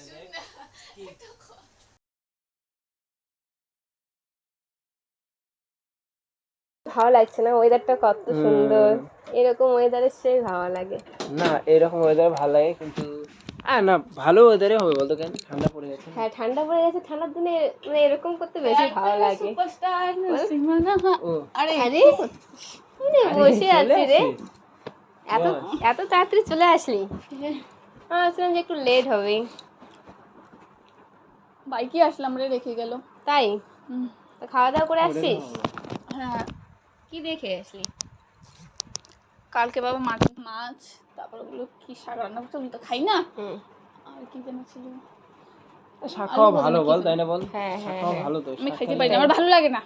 জানে দেখ। কি? ভালো লাগছে না ওয়েদারটা কত সুন্দর। এরকম ওয়েদারে সেই ভালো লাগে না এরকম ওয়েদার ভালো লাগে কিন্তু না ভালো ওয়েদারে হবে বলতো কেন? ঠান্ডা পড়ে গেছে। হ্যাঁ ঠান্ডা পড়ে গেছে ঠান্ডার দিনে মানে এরকম করতে বেশি ভালো লাগে। ও। আরে আরে মানে বসে আছি রে। এত এত তাড়াতাড়ি চলে আসলি? আমি ভাবছিলাম যে একটু লেট হবে। বাইকে আসলাম রে রেখে গেল। তাই? তো খাওয়া দাওয়া করে আসছিস? হ্যাঁ। কি দেখে আসলি? কালকে বাবা মাছ মাছ তারপর ওগুলো কি শাক রান্না করতে ওগুলো তো খাই না। আর কি যেন ছিল। শাক খাওয়া ভালো বল তাই না বল? হ্যাঁ, হ্যাঁ, হ্যাঁ। ভালো তো আমি পারি না আমার ভালো লাগে না।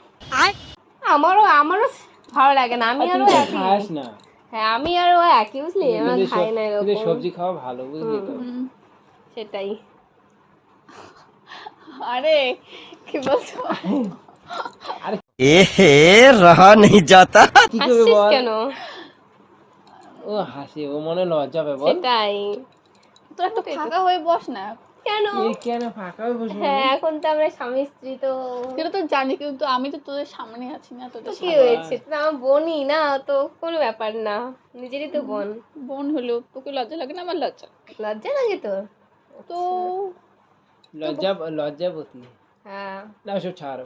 আমারও আমারও ভালো লাগে না আমি আর একই। খাস না। হ্যাঁ আমি আরও একই বুঝলি? আমার খাই না এরকম। সবজি খাওয়া ভালো বুঝলি তো? সেটাই। আরে কি বলছো? এ ও হাসি ও মনে লজ্জা পাবে বল। সেটাই। তো একটু ফাঁকা হয়ে বস না। কেন? কেন ফাঁকা হয়ে বসবো? হ্যাঁ এখন তো আমরা স্বামী স্ত্রী তো। সেটা তো জানি কিন্তু আমি তো তোদের সামনে আছি না তোদের কি হয়েছে? তো আমার বোনই না তো কোনো ব্যাপার না নিজেরই তো বোন। বোন হলো তোকে লজ্জা লাগে না আমার লজ্জা লজ্জা লাগে তোর? তো আচ্ছা। লজ্জা লজ্জাবতী হ্যাঁ। না ছাড়।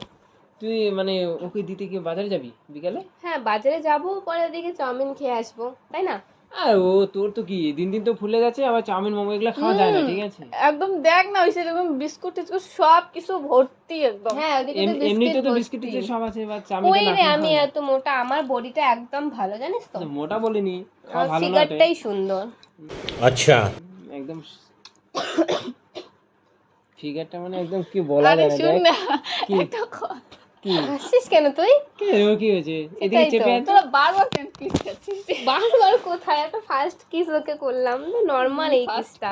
তুই মানে ওকে দিতে কি বাজারে যাবি বিকালে? হ্যাঁ বাজারে যাব পরে দেখে চাউমিন খেয়ে আসব তাই না? আর ও তোর তো কি দিন দিন তো ফুলে গেছে আবার চাউমিন মোমো এগুলো খাওয়া যায় না ঠিক আছে? একদম দেখ না ওই সেরকম বিস্কুট টিস্কুট সব কিছু ভর্তি একদম। হ্যাঁ ওদিকে তো এমনিতে তো বিস্কুট টিস্কুট সব আছে বা চাউমিন ওই রে আমি এত মোটা আমার বডিটা একদম ভালো জানিস তো? আচ্ছা, মোটা বলিনি খাওয়া ভালো না সিগারটাই সুন্দর। আচ্ছা। একদম ফিগারটা মানে একদম কি বলা যায় না শুন দেখ। না কি? একটা কথা। কি? হাসছিস কেন তুই? কি রে, কি হয়েছে? এদিকে চেপে আছে তোরা বারবার কেন কিস খাচ্ছিস বারবার কোথায়? একটা ফার্স্ট কিস ওকে করলাম নর্মাল এই কিসটা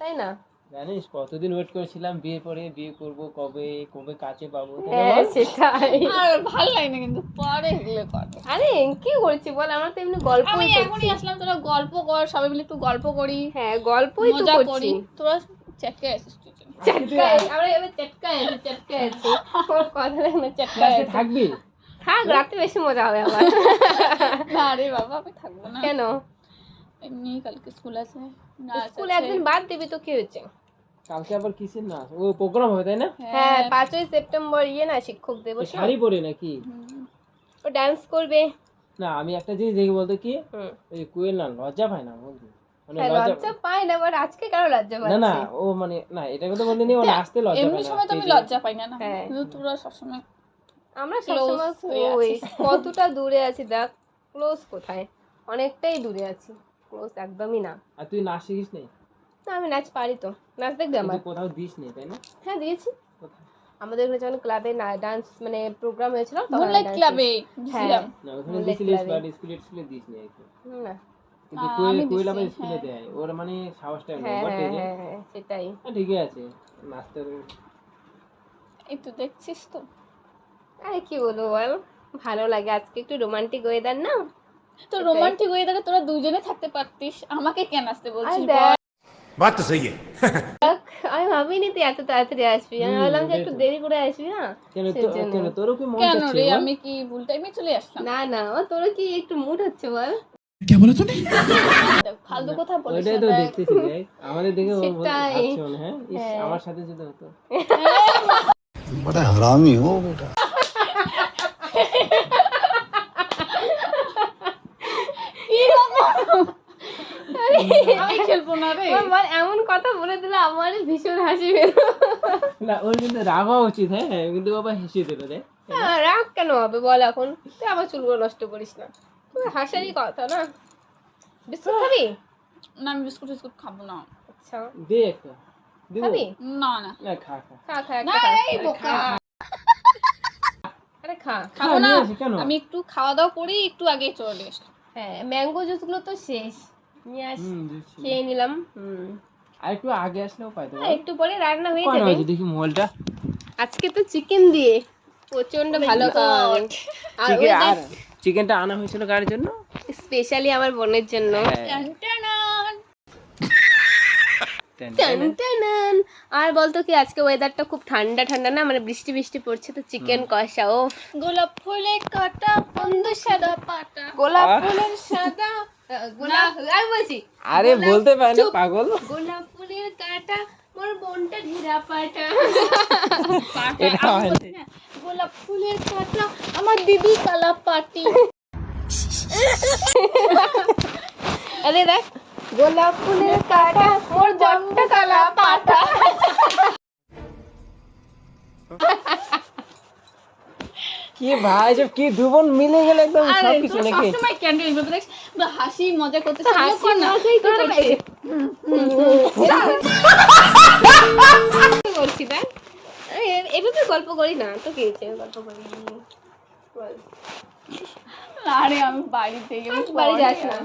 তাই না? জানিস কতদিন ওয়েট করেছিলাম বিয়ে পরে বিয়ে করব কবে কবে কাছে পাবো হ্যাঁ? সেটাই। আর ভালো লাগে না কিন্তু পরে এগুলো করে। আরে কি করছি বল? আমরা তো এমনি গল্প আমি এখনই আসলাম তোরা গল্প কর সবাই মিলে একটু গল্প করি। হ্যাঁ গল্পই তো মজা করছি। করি। তোরা চেটকে আসিস। চটকায় আমরা এবার চটকায় চটকায় আছি। কথা না চটকায় থাকবি? থাক রাতে বেশি মজা হবে আবার না রে বাবা আমি থাকব না। কেন? এমনি কালকে স্কুল আছে স্কুল একদিন বাদ দিবি তো কি হয়েছে? কালকে আবার কিসের না ও প্রোগ্রাম হবে তাই না? হ্যাঁ। পাঁচই সেপ্টেম্বর ইয়ে না শিক্ষক দিবস। শাড়ি পরে নাকি? ও ডান্স করবে। না আমি একটা জিনিস দেখি বলতো কি? ওই কোয়েল না লজ্জা পায় না বলতে। হ্যাঁ, লজ্জা লজ্জা পাই না বাট আজকে কারও লজ্জা না না ও মানে না এটা কথা বলতে ও নাচতে লজ্জা এমনি সময় তো আমি লজ্জা পাই না না। কিন্তু তোরা সবসময় আমরা সবসময় ওই কতটা দূরে আছি দেখ ক্লোজ কোথায়? অনেকটাই দূরে আছি। ক্লোজ একদমই না। আর তুই নাচ শিখিস নেই না আমি নাচ পারি তো। নাচ দেখবে আমার? কোথাও দিস নেই তাই না? হ্যাঁ দিয়েছি। আমাদের ওখানে যখন ক্লাবে ডান্স মানে প্রোগ্রাম হয়েছিল তখন ক্লাবে হ্যাঁ ওখানে স্কুলে স্কুলে দিস নেই। না। হ্যাঁ, হ্যাঁ। হ্যাঁ, ভালো লাগে আজকে একটু রোমান্টিক ওয়েদার না? তো রোমান্টিক ওয়েদারে তোরা দুজনে থাকতে পারতিস আমাকে কেন আসতে বলছিস বাত তো সহি আমি ভাবিনি তুই এত তাড়াতাড়ি আসবি আমি ভাবলাম যে একটু দেরি করে আসবি না? কেন তোর কি মন আমি কি ভুল টাইমে চলে আসলাম? না না তোর কি একটু মুড হচ্ছে বল? আচ্ছা, হ্যাঁ? এমন কথা বলে দিলে আমার ভীষণ হাসি বের না ওর কিন্তু রাগ হওয়া উচিত হ্যাঁ? কিন্তু বাবা হেসে দিল রে হ্যাঁ, রাগ কেন হবে বল এখন? তুই আবার চুলগুলো নষ্ট করিস না। হাসারই কথা না? বিস্কুট খাবি? না আমি বিস্কুট টিস্কুট খাব না। আচ্ছা। দে একটা। খাবি? না না। না খা খা। খা খা না এই বোকা। আরে খা। খাব না। নিয়ে আসি, কেন? আমি একটু খাওয়া দাওয়া করি একটু আগে চলে হ্যাঁ ম্যাঙ্গো জুসগুলো তো শেষ। নিয়ে আস খেয়ে নিলাম হুম। আর একটু আগে আসলেও পাইতো আর একটু পরে রান্না হয়ে যাবে। দেখি মোবাইলটা আজকে তো চিকেন দিয়ে। প্রচণ্ড ভালো খাওয়া আর চিকেনটা আনা হয়েছিল কার জন্য? স্পেশালি আমার বোনের জন্য। হ্যাঁ। আর বলতো কি আজকে ওয়েদারটা খুব ঠান্ডা ঠান্ডা না? মানে বৃষ্টি বৃষ্টি পড়ছে তো চিকেন কষা ও গোলাপ ফুলে কাটা বন্ধু সাদা পাটা। গোলাপ ফুলের সাদা গোলাপ আমি বলছি আরে বলতে পারে না পাগল। গোলাপ ফুলের কাটা মোর বোনটা ঢিরা পাটা। পাটা না, গোলাপ ফুলের কাটা আমার দিদি কালা পাটি। আরে দেখ গোলাপ ফুলের কাটা মোর জন্মটা কালা পাটা কি ভাই সব কি দুবন মিলে গেলে একদম? আরে সব কিছু তোরা নাকি? সবসময় কেন এইভাবে দেখ হাসি মজা করতে হাসি মজাই তো করছে। দেখ? এভাবে গল্প করি না তো কে হয়েছে গল্প করি? বল। আরে আমি বাড়ি যাস না।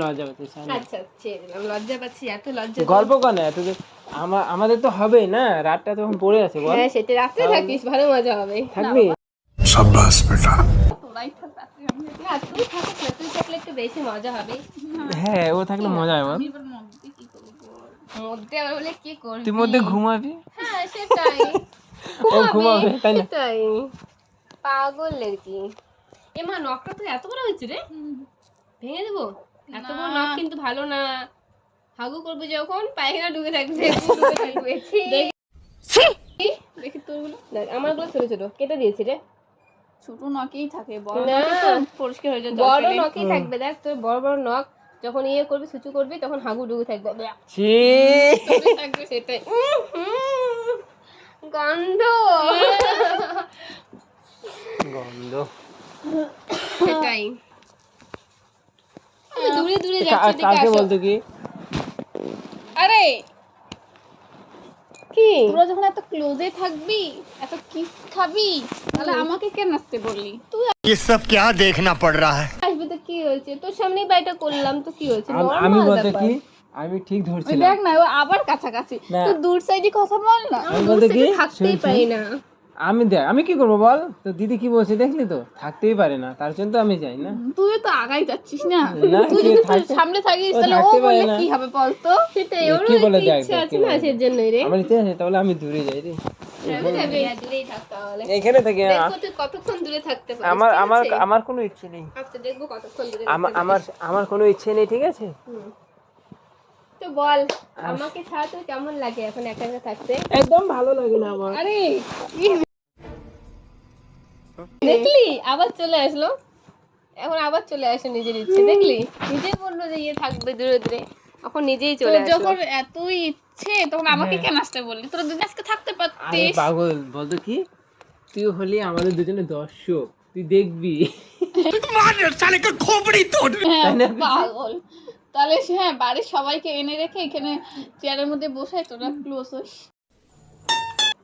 না আচ্ছা ছেড়ে লজ্জা পাচ্ছি এত লজ্জা গল্প আমাদের তো হবেই না রাতটা তখন পড়ে আছে বল। হ্যাঁ সেটা রাতে থাকিস ভালো মজা হবে। থাকবি? বেটা। তুই থাকলে একটু বেশি মজা হবে। হ্যাঁ ও থাকলে মজা হবে মধ্যে আবার বলে কি করবি? তুই মধ্যে ঘুমাবি? হ্যাঁ সেটাই। ও ঘুমাবে তাই না? সেটাই। পাগল লড়কি এ মা নখটা তো এত বড় হয়েছে রে। ভেঙে দেবো? এত বড়। নখ কিন্তু ভালো না। হাগু করব যখন পায়খানা ডুবে থাকবে। দেখি তোরগুলো আমারগুলো ছোট ছোট। কেটে দিয়েছি রে। ছোট নখেই থাকে বড়। পরিষ্কার হয়ে যায় বড়। নখই থাকবে দেখ তোর বড় বড় নখ যখন ইয়ে করবি সুচু করবি তখন হাগু ডুবে থাকবে ব্যাক। ছি ডুবে থাকবে সেটাই উম, হুম, গন্ধ গন্ধ সেটাই আমি দূরে দূরে কা- যাচ্ছি দিকে কালকে আসো বলতো কি আরে কি তোরা যখন এত ক্লোজে থাকবি এত কিস খাবি তাহলে আমাকে কেন আসতে বললি তুই ये सब क्या देखना पड़ रहा है আসবে তো কি হয়েছে? তোর সামনেই বাড়িটা করলাম তো কি হয়েছে? আমি বলতে কি? আমি ঠিক ধরছি দেখ না ও আবার কাছাকাছি। তো দূর সাইডে কথা বল না। আমি বলতে কি? থাকতেই পারি না। আমি দেখ আমি কি করব বল? তো দিদি কি বলছে দেখলি তো? থাকতেই পারে না তার জন্য তো আমি যাই না? তুই তো আগাই যাচ্ছিস না? তুই যদি সামনে থাকিস তাহলে ও না। কি হবে বল তো সেটাই এ, ওরও কি বলে দেখ, আছে না বলে। সেজন্যই রে। আমার ইচ্ছে আছে তাহলে আমি দূরে যাই রে। এখানে থেকে কতক্ষণ দূরে থাকতে আমার আমার আমার কোনো ইচ্ছে নেই। আচ্ছা দেখব কতক্ষণ দূরে আমার আমার আমার কোনো ইচ্ছে নেই ঠিক আছে? তো বল আমাকে ছাড়া তোর কেমন লাগে এখন একা একা থাকতে? একদম ভালো লাগে না আমার। আরে দেখলি? আবার চলে আসলো? এখন আবার চলে আসে নিজের ইচ্ছে। দেখলি? নিজেই বলল যে ইয়ে থাকবে দূরে দূরে এখন নিজেই চলে আসলো। যখন এতই ইচ্ছে তখন আমাকে কেন আসতে বললি? তোরা দুজন আজকে থাকতে আরে পারতিস পাগল বলতো কি? তুই হলি আমাদের দুজনে দর্শক। তুই দেখবি। হ্যাঁ, পাগল। তাহলে হ্যাঁ বাড়ির সবাইকে এনে রেখে এখানে চেয়ারের মধ্যে বসে তোরা ক্লোজ হোস।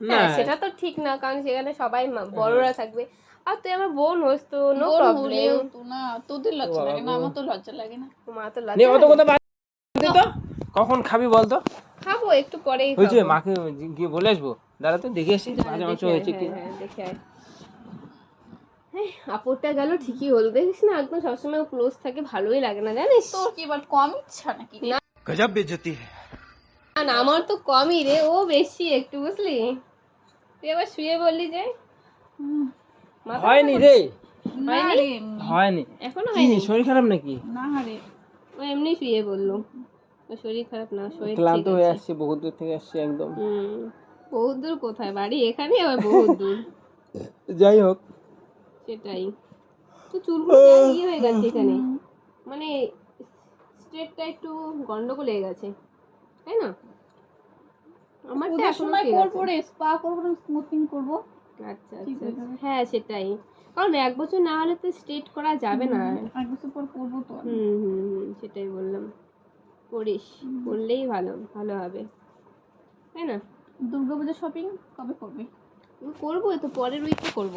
না সেটা তো ঠিক না কারণ সেখানে সবাই বড়রা হ্যাঁ। থাকবে। আর তুই আমার বোন হোস তো নো প্রবলেম না তোদের লজ্জা লাগে না আমার তো লজ্জা লাগে না। মা তো লজ্জা নেই অত কথা বাদ কখন খাবি বল তো খাব একটু পরেই খাব। ওই মাকে গিয়ে বলে আসব। দাঁড়া তো দেখে আসি মাঝে মাঝে হয়েছে কি দেখে গেল ঠিকই হলো। দেখিস না একদম সবসময় ক্লোজ থাকে ভালোই লাগে না জানিস? তোর কি বাট কম ইচ্ছা নাকি? গজব বেজতি। না আমার তো কমই রে ও বেশি একটু বুঝলি? তুই আবার শুয়ে বললি যে? হয়নি রে। না রে। হয়নি। এখনও হয়নি? শরীর খারাপ নাকি? না রে। ও এমনি শুয়ে বলল। শরীর খারাপ না শরীর ক্লান্ত হয়ে আসছে বহুত দূর থেকে আসছে একদম। হুম। বহুত দূর কোথায়? বাড়ি এখানে আবার বহুত দূর? যাই হোক। সেটাই। তো চুলগুলো ইয়ে হয়ে গেছে এখানে। মানে স্ট্রেটটা একটু গন্ডগোল হয়ে গেছে। তাই না? আমার তো সময় ঠিক করব আছে। রে স্পা করব স্মুথিং করব। আচ্ছা আচ্ছা হ্যাঁ সেটাই। কারণ এক বছর না হলে তো স্ট্রেট করা যাবে না। এক বছর পর করব তো হুম হুম সেটাই বললাম। করিস করলেই ভালো ভালো হবে। তাই না? দুর্গাপূজা শপিং কবে করবি? করব তো পরের উইকে করব।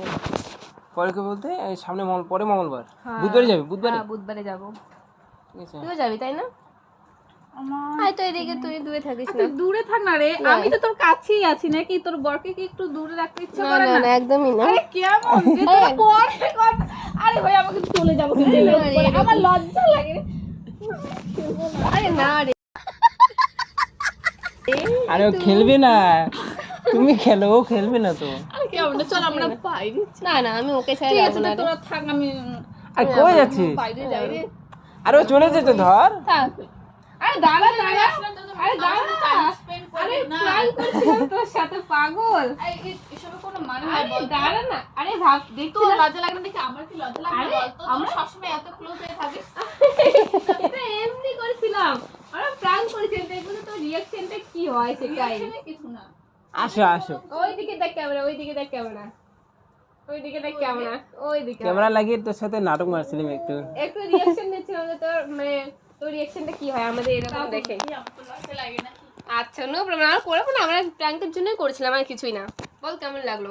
পরে কি বলতে সামনে মঙ্গল পরে মঙ্গলবার। হ্যাঁ। বুধবারে যাবি বুধবারে? হ্যাঁ বুধবারে যাব। ঠিক তুইও যাবি তাই না? আয় তো এদিকে তুই দূরে থাকিস না। দূরে থাক না রে। আমি তো তোর কাছেই আছি নাকি তোর বরকে কি একটু দূরে রাখতে ইচ্ছা করে না না? না একদমই না। আরে কেমন? যে তোর পরে কথা আরে ভাই আমাকে চলে যাব কিন্তু। আমার লজ্জা লাগে আরে না রে। আরে খেলবে না। তুমি খেলো ও খেলবে না তো। আর কেমন? চল আমরা বাইরে না না আমি ওকে ছাড়া যাব না। তোরা থাক আমি আর কই যাচ্ছিস? বাইরে যাই রে। আরে ও চলে যেত ধর। থাক। আরে দাঁড়া দাঁড়া। আরে দাঁড়া। আরে করে না। প্রাঙ্ক করছিলাম তোর সাথে পাগল। এই, এই- এসবে কোনো মানে হয় বল দাঁড়া না। আরে ভাব লজ্জা লাগে না দেখি? আমার কি লজ্জা লাগে আরে, আমরা সবসময় এত ক্লোজ হয়ে এটা এমনি করেছিলাম। আমরা প্রাঙ্ক করেছিলাম। দেখব তো তোর রিয়াকশনটা কি হয় সেটাই। কিছু না। আসো আসো। ওই দিকে দেখ ক্যামেরা ওই দিকে দেখ ক্যামেরা ওই দিকে দেখ ক্যামেরা ওই দিকে ক্যামেরা লাগিয়ে তোর সাথে নাটক মারছিলাম একটু। একটু রিয়াকশন নিচ্ছিলাম তোর মানে তোর রিয়াকশনটা কি হয় আমাদের এরকম দেখে? তো আচ্ছা নো প্রবলেম আমরা করব না আমরা প্র্যাঙ্কের জন্যই করেছিলাম আর কিছুই না। বল কেমন লাগল?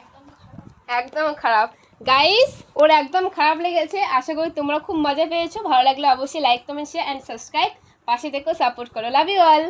একদম খারাপ। একদম খারাপ। গাইস ওর একদম খারাপ লেগেছে। আশা করি তোমরা খুব মজা পেয়েছ। ভালো লাগলে অবশ্যই like comment share and subscribe পাশে থেকেও সাপোর্ট করো। Love you all